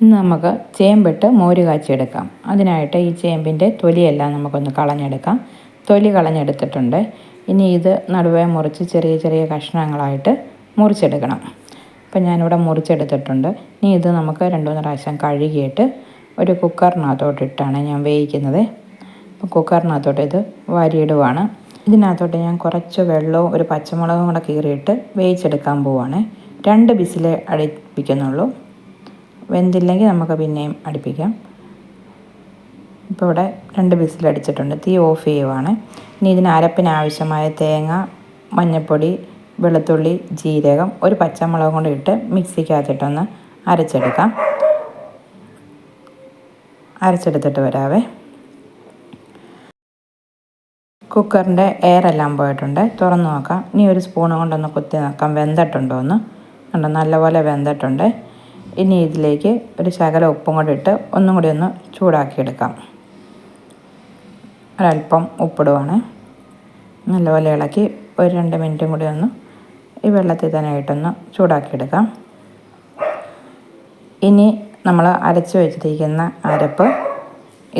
നമുക്ക് ചേമ്പിട്ട് മോര് കാച്ചിയെടുക്കാം. അതിനായിട്ട് ഈ ചേമ്പിന്റെ തൊലിയെല്ലാം നമുക്കൊന്ന് കളഞ്ഞെടുക്കാം. തൊലി കളഞ്ഞെടുത്തിട്ടുണ്ട്. ഇനി ഇത് നടുവേ മുറിച്ച് ചെറിയ ചെറിയ കഷ്ണങ്ങളായിട്ട് മുറിച്ചെടുക്കണം. അപ്പം ഞാനിവിടെ മുറിച്ചെടുത്തിട്ടുണ്ട്. ഇനി ഇത് നമുക്ക് രണ്ട് മൂന്ന് പ്രാവശ്യം കഴുകിയിട്ട് ഒരു കുക്കറിനകത്തോട്ടിട്ടാണ് ഞാൻ വേവിക്കുന്നത്. അപ്പോൾ കുക്കറിനകത്തോട്ട് ഇത് വാരിയിടുവാണ്. ഇതിനകത്തോട്ട് ഞാൻ കുറച്ച് വെള്ളവും ഒരു പച്ചമുളകും കൂടെ കീറിയിട്ട് വേവിച്ചെടുക്കാൻ പോവുകയാണ് രണ്ട് ബിസിലേ അടുപ്പിക്കുന്നുള്ളൂ. വെന്തില്ലെങ്കിൽ നമുക്ക് പിന്നെയും അടുപ്പിക്കാം. ഇപ്പോൾ ഇവിടെ രണ്ട് വിസിലടിച്ചിട്ടുണ്ട് തീ ഓഫ് ചെയ്യുവാണ്. ഇനി ഇതിന് അരപ്പിന് ആവശ്യമായ തേങ്ങ മഞ്ഞൾപ്പൊടി വെളുത്തുള്ളി ജീരകം ഒരു പച്ചമുളകും കൊണ്ട് ഇട്ട് മിക്സിക്കകത്തിട്ടൊന്ന് അരച്ചെടുക്കാം. അരച്ചെടുത്തിട്ട് വരാവേ. കുക്കറിന്റെ എയറെല്ലാം പോയിട്ടുണ്ട്. തുറന്ന് നോക്കാം. ഇനി ഒരു സ്പൂൺ കൊണ്ടൊന്ന് കുത്തി നോക്കാം. വെന്തിട്ടുണ്ടോ എന്ന്. കണ്ടോ? നല്ലപോലെ വെന്തിട്ടുണ്ട്. ഇനി ഇതിലേക്ക് ഒരു ശകല ഉപ്പും കൂടി ഇട്ട് ഒന്നും കൂടി ഒന്ന് ചൂടാക്കിയെടുക്കാം. ഒരല്പം ഉപ്പിടുവാണ്. നല്ലപോലെ ഇളക്കി ഒരു രണ്ട് മിനിറ്റും കൂടി ഒന്ന് ഈ വെള്ളത്തിൽ തന്നെ ഇട്ടൊന്ന് ചൂടാക്കിയെടുക്കാം. ഇനി നമ്മൾ അരച്ച് വെച്ചിരിക്കുന്ന അരപ്പ്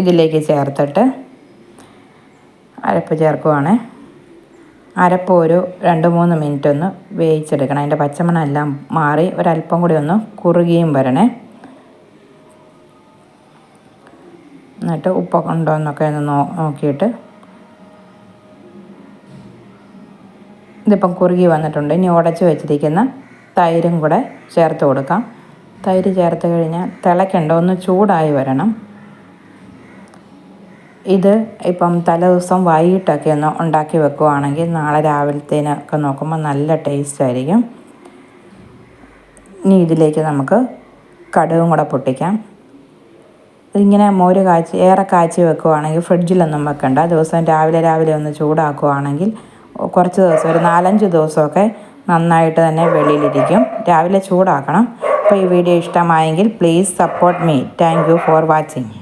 ഇതിലേക്ക് ചേർത്തിട്ട് അരപ്പ് ചേർക്കുവാണ്. അരപ്പ് ഒരു രണ്ട് മൂന്ന് മിനിറ്റ് ഒന്ന് വേവിച്ചെടുക്കണം. അതിന്റെ പച്ചമണം എല്ലാം മാറി ഒരല്പം കൂടി ഒന്ന് കുറുകിയും വരണേ. എന്നിട്ട് ഉപ്പൊക്കെ ഉണ്ടോ എന്നൊക്കെ ഒന്ന് നോ നോക്കിയിട്ട്. ഇതിപ്പം കുറുകി വന്നിട്ടുണ്ട്. ഇനി ഉടച്ച് വെച്ചിരിക്കുന്ന തൈരും കൂടെ ചേർത്ത് കൊടുക്കാം. തൈര് ചേർത്ത് കഴിഞ്ഞാൽ തിളയ്ക്കണ്ട ഒന്ന് ചൂടായി വരണം. ഇത് ഇപ്പം തലേദിവസം വൈകിട്ടൊക്കെ ഒന്ന് ഉണ്ടാക്കി വെക്കുവാണെങ്കിൽ നാളെ രാവിലത്തേനൊക്കെ നോക്കുമ്പോൾ നല്ല ടേസ്റ്റ് ആയിരിക്കും ഇനി ഇതിലേക്ക് നമുക്ക് കടുകും കൂടെ പൊട്ടിക്കാം. ഇങ്ങനെ മോര് കാച്ചി ഏറെ കാച്ചി വെക്കുവാണെങ്കിൽ ഫ്രിഡ്ജിലൊന്നും വെക്കണ്ട. ദിവസം രാവിലെ രാവിലെ ഒന്ന് ചൂടാക്കുവാണെങ്കിൽ കുറച്ച് ദിവസം ഒരു നാലഞ്ച് ദിവസമൊക്കെ നന്നായിട്ട് തന്നെ വെളിയിലിരിക്കും. രാവിലെ ചൂടാക്കണം. അപ്പോൾ ഈ വീഡിയോ ഇഷ്ടമായെങ്കിൽ please support me. Thank you for watching.